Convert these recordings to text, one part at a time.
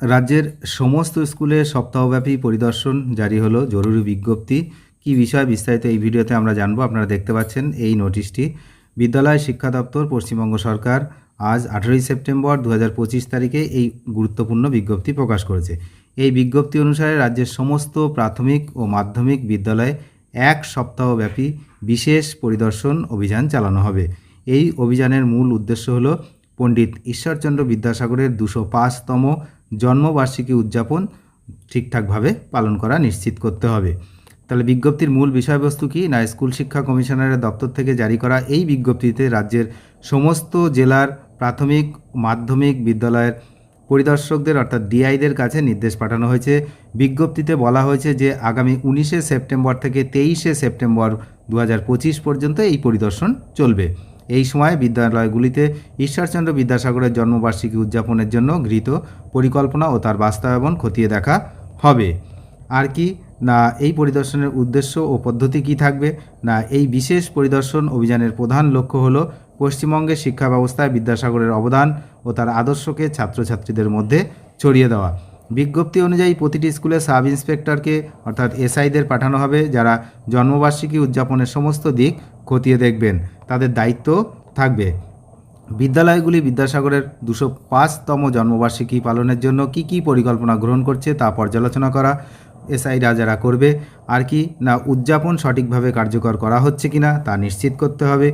রাজ্যের সমস্ত স্কুলে সপ্তাহব্যাপী পরিদর্শন জারি হলো, জরুরি বিজ্ঞপ্তি। কি বিষয় বিস্তারিত এই ভিডিওতে আমরা জানব, আপনারা দেখতে পাচ্ছেন এই নোটিশটি। বিদ্যালয় শিক্ষা দপ্তর, পশ্চিমবঙ্গ সরকার আজ আঠেরোই সেপ্টেম্বর দু হাজার পঁচিশ তারিখে এই গুরুত্বপূর্ণ বিজ্ঞপ্তি প্রকাশ করেছে। এই বিজ্ঞপ্তি অনুসারে রাজ্যের সমস্ত প্রাথমিক ও মাধ্যমিক বিদ্যালয়ে এক সপ্তাহব্যাপী বিশেষ পরিদর্শন অভিযান চালানো হবে। এই অভিযানের মূল উদ্দেশ্য হলো, পণ্ডিত ঈশ্বরচন্দ্র বিদ্যাসাগরের দুশো পাঁচতম জন্মবার্ষিকী উদযাপন ঠিকঠাকভাবে পালন করা নিশ্চিত করতে হবে। তাহলে বিজ্ঞপ্তির মূল বিষয়বস্তু কি? না, স্কুল শিক্ষা কমিশনারের দপ্তর থেকে জারি করা এই বিজ্ঞপ্তিতে রাজ্যের সমস্ত জেলার প্রাথমিক, মাধ্যমিক বিদ্যালয়ের পরিদর্শকদের অর্থাৎ ডিআইদের কাছে নির্দেশ পাঠানো হয়েছে। বিজ্ঞপ্তিতে বলা হয়েছে যে আগামী উনিশে সেপ্টেম্বর থেকে তেইশে সেপ্টেম্বর দু হাজার পঁচিশ পর্যন্ত এই পরিদর্শন চলবে। এই সময় বিদ্যালয়গুলিতে ঈশ্বরচন্দ্র বিদ্যাসাগরের জন্মবার্ষিকী উদযাপনের জন্য গৃহীত পরিকল্পনা ও তার বাস্তবায়ন খতিয়ে দেখা হবে। আর কি? না, এই পরিদর্শনের উদ্দেশ্য ও পদ্ধতি কি থাকবে? না, এই বিশেষ পরিদর্শন অভিযানের প্রধান লক্ষ্য হল পশ্চিমবঙ্গের শিক্ষা ব্যবস্থায় বিদ্যাসাগরের অবদান ও তার আদর্শকে ছাত্রছাত্রীদের মধ্যে ছড়িয়ে দেওয়া। বিজ্ঞপ্তি অনুযায়ী প্রতিটি স্কুলে সাব ইন্সপেক্টরকে, অর্থাৎ এসআইদের পাঠানো হবে, যারা জন্মবার্ষিকী উদযাপনের সমস্ত দিক খতিয়ে দেখবেন। তাদের দায়িত্ব থাকবে। বিদ্যালয়গুলি বিদ্যাসাগরের দুশো পাঁচতম জন্মবার্ষিকী পালনের জন্য কি কি পরিকল্পনা গ্রহণ করছে তা পর্যালোচনা করা এসআইরা যারা করবে। আর কি না উদযাপন সঠিকভাবে কার্যকর করা হচ্ছে কিনা তা নিশ্চিত করতে হবে।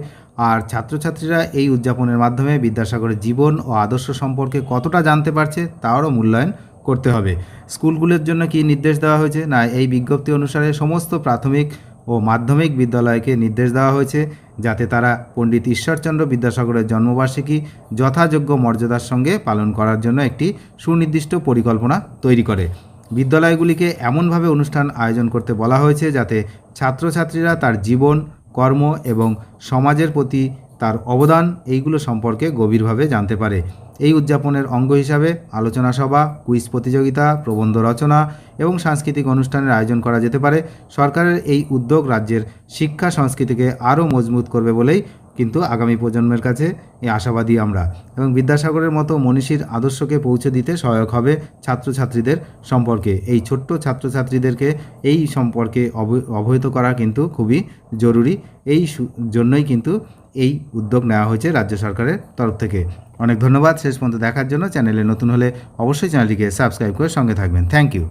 আর ছাত্রছাত্রীরা এই উদযাপনের মাধ্যমে বিদ্যাসাগরের জীবন ও আদর্শ সম্পর্কে কতটা জানতে পারছে তারও মূল্যায়ন করতে হবে। স্কুলগুলোর জন্য কি নির্দেশ দেওয়া হয়েছে? না, এই বিজ্ঞপ্তি অনুসারে সমস্ত প্রাথমিক ও মাধ্যমিক বিদ্যালয়কে নির্দেশ দেওয়া হয়েছে, যাতে তারা পণ্ডিত ঈশ্বরচন্দ্র বিদ্যাসাগরের জন্মবার্ষিকী যথাযোগ্য মর্যাদার সঙ্গে পালন করার জন্য একটি সুনির্দিষ্ট পরিকল্পনা তৈরি করে। বিদ্যালয়গুলিকে এমনভাবে অনুষ্ঠান আয়োজন করতে বলা হয়েছে, যাতে ছাত্রছাত্রীরা তার জীবন, কর্ম এবং সমাজের প্রতি তার অবদান এইগুলো সম্পর্কে গভীরভাবে জানতে পারে। এই উদযাপনের অঙ্গ হিসাবে আলোচনা সভা, কুইজ প্রতিযোগিতা, প্রবন্ধ রচনা এবং সাংস্কৃতিক অনুষ্ঠানের আয়োজন করা যেতে পারে। সরকারের এই উদ্যোগ রাজ্যের শিক্ষা সংস্কৃতিকে আরও মজবুত করবে বলেই কিন্তু আগামী প্রজন্মের কাছে এই আশাবাদী আমরা। এবং বিদ্যাসাগরের মতো মনীষীর আদর্শকে পৌঁছে দিতে সহায়ক হবে ছাত্রছাত্রীদের সম্পর্কে। এই ছোট্ট ছাত্রছাত্রীদেরকে এই সম্পর্কে অব- অবহিত করা কিন্তু খুবই জরুরি। এই জন্যই কিন্তু এই উদ্যোগ নেওয়া হয়েছে রাজ্য সরকারের তরফ থেকে। অনেক ধন্যবাদ। শেষ পর্যন্ত দেখার জন্য চ্যানেলে নতুন হলে অবশ্যই চ্যানেলটিকে সাবস্ক্রাইব করে সঙ্গে থাকবেন। Thank you.